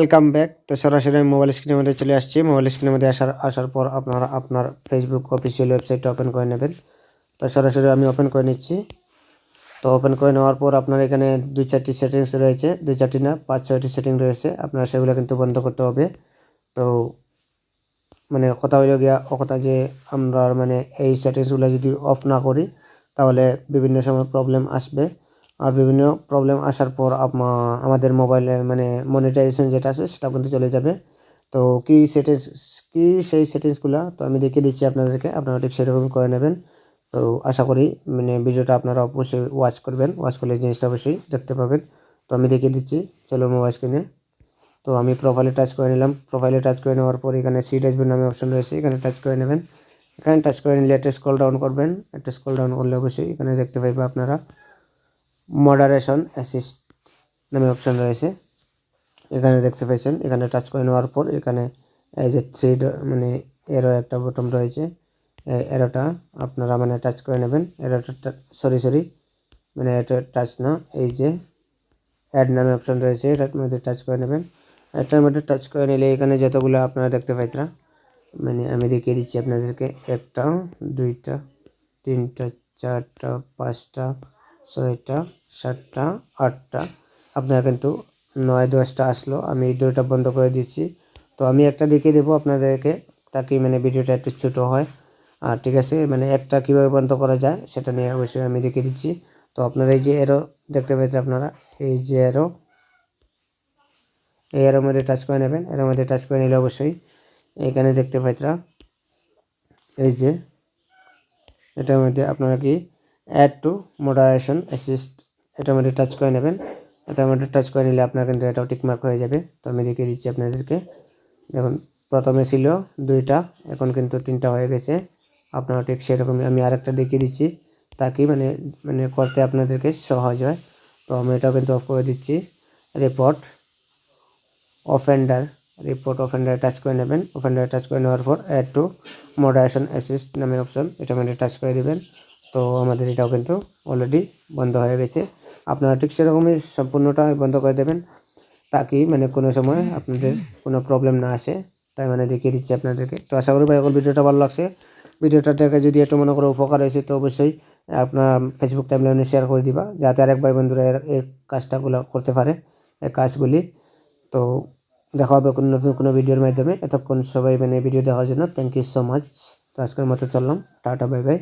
Welcome back তো সরাসরি আমি মোবাইল স্ক্রিনের মধ্যে চলে আসছি। মোবাইল স্ক্রিনের মধ্যে আসার আসার পর আপনারা আপনার ফেসবুক অফিসিয়াল ওয়েবসাইটটা ওপেন করে নেবেন। তো সরাসরি আমি ওপেন করে নিচ্ছি। তো ওপেন করে নেওয়ার পর আপনার এখানে দুই চারটি সেটিংস রয়েছে। দুই চারটি না, পাঁচ ছয়টি সেটিং রয়েছে। আপনার সেগুলো কিন্তু বন্ধ করতে হবে। তো মানে কথা হইল গিয়া কথা যে আমরা মানে এই সেটিংসগুলো যদি অফ না করি, তাহলে বিভিন্ন সময় প্রবলেম আসবে। বিভিন্ন প্রবলেম আসার পর আমা- আমাদের মোবাইলে মানে মনিটাইজেশন যেটা আছে সেটা কিন্তু চলে যাবে। তো কি সেটিংস কি সেই সেটিংসগুলো তো আমি দেখিয়ে দিচ্ছি আপনাদেরকে, আপনারা ঠিক সেরকম করে নেবেন। তো আশা করি মানে ভিডিওটা আপনারা অবশ্যই ওয়াচ করবেন। ওয়াচ করলে জিনিসটা অবশ্যই দেখতে পাবেন। তো আমি দেখিয়ে দিচ্ছি, চলো মোবাইল স্ক্রিনে তো আমি প্রোফাইলে টাচ করে নিলাম। প্রোফাইলে টাচ করে নেওয়ার পর এখানে সি ড্যাশবোর্ড নামে অপশন রয়েছে, এখানে টাচ করে নেবেন। এখানে টাচ করে নিলে একটা স্কল ডাউন করবেন। একটা স্কল ডাউন করলে অবশ্যই এখানে দেখতে পাইবে আপনারা। মডারেশন অ্যাসিস্ট নামে অপশন রয়েছে। এখানে দেখতে পাচ্ছেন, এখানে টাচ করে নেওয়ার পর এখানে এই যে থ্রি মানে এরো একটা বটন রয়েছে। এরোটা আপনারা মানে টাচ করে নেবেন। এরোটা সরি সরি মানে এটা টাচ না, এই যে অ্যাড নামে অপশন রয়েছে, এটার মধ্যে টাচ করে নেবেন। এটার মধ্যে টাচ করে নিলে এখানে যতগুলো আপনারা দেখতে পাইতরা মানে আমি দেখিয়ে দিচ্ছি আপনাদেরকে, একটা, দুইটা, তিনটা, চারটা, পাঁচটা ছয়টা, সাতটা, আটটা। আপনারা কিন্তু নয়, দশটা আসলো। আমি এই দুটোটা বন্ধ করে দিচ্ছি। তো আমি একটা দেখিয়ে দেবো আপনাদেরকে তাকে মানে ভিডিওটা একটু ছোটো হয়। আর ঠিক আছে মানে একটা কীভাবে বন্ধ করা যায়, সেটা নিয়ে অবশ্যই আমি দেখিয়ে দিচ্ছি। তো আপনারা এই যে এরো দেখতে পাচ্ছেন আপনারা, এই যে এরো এই এর মধ্যে টাচ করে নেবেন। এর মধ্যে টাচ করে নিলে অবশ্যই এখানে দেখতে পাইতরা এই যে, এটার মধ্যে আপনারা কি অ্যাড টু মডারেশন অ্যাসিস্ট এটার মধ্যে টাচ করে নেবেন। এটার মধ্যে টাচ করে নিলে আপনার কিন্তু এটাও টিকমার্ক হয়ে যাবে। তো আমি দেখিয়ে দিচ্ছি আপনাদেরকে। দেখুন, প্রথমে ছিল দুইটা, এখন কিন্তু তিনটা হয়ে গেছে। আপনারা ঠিক সেরকমই, আমি আরেকটা দেখিয়ে দিচ্ছি। তাকে মানে মানে করতে আপনাদেরকে সহজ হয়। তো আমি এটাও কিন্তু অফ করে দিচ্ছি। Report offender report offender touch করে নেবেন। অফেন্ডার টাচ করে নেওয়ার পর অ্যাড টু মডারেশন অ্যাসিস্ট নামে অপশন এটা মধ্যে টাচ করে দিবেন। তো আমাদের এটাও কিন্তু অলরেডি বন্ধ হয়ে গেছে। আপনারা ঠিক সেরকমই সম্পূর্ণটা বন্ধ করে দেবেন তাকে মানে কোনো সময় আপনাদের কোনো প্রবলেম না আসে, তাই মানে দেখিয়ে দিচ্ছি আপনাদেরকে। তো আশা করি ভাই, এখন ভিডিওটা ভালো লাগছে। ভিডিওটা দেখে যদি একটু মনে করে উপকার হয়েছে, তো অবশ্যই আপনার ফেসবুক টাইমলাইনে শেয়ার করে দিবা, যাতে আরেক ভাই বন্ধুরা এই কাজটাগুলো করতে পারে এই কাজগুলি। তো দেখা হবে কোনো নতুন কোনো ভিডিওর মাধ্যমে। এতক্ষণ সবাই মানে ভিডিও দেখার জন্য থ্যাংক ইউ সো মাচ তো আজকের মতো চললাম। Tata bye bye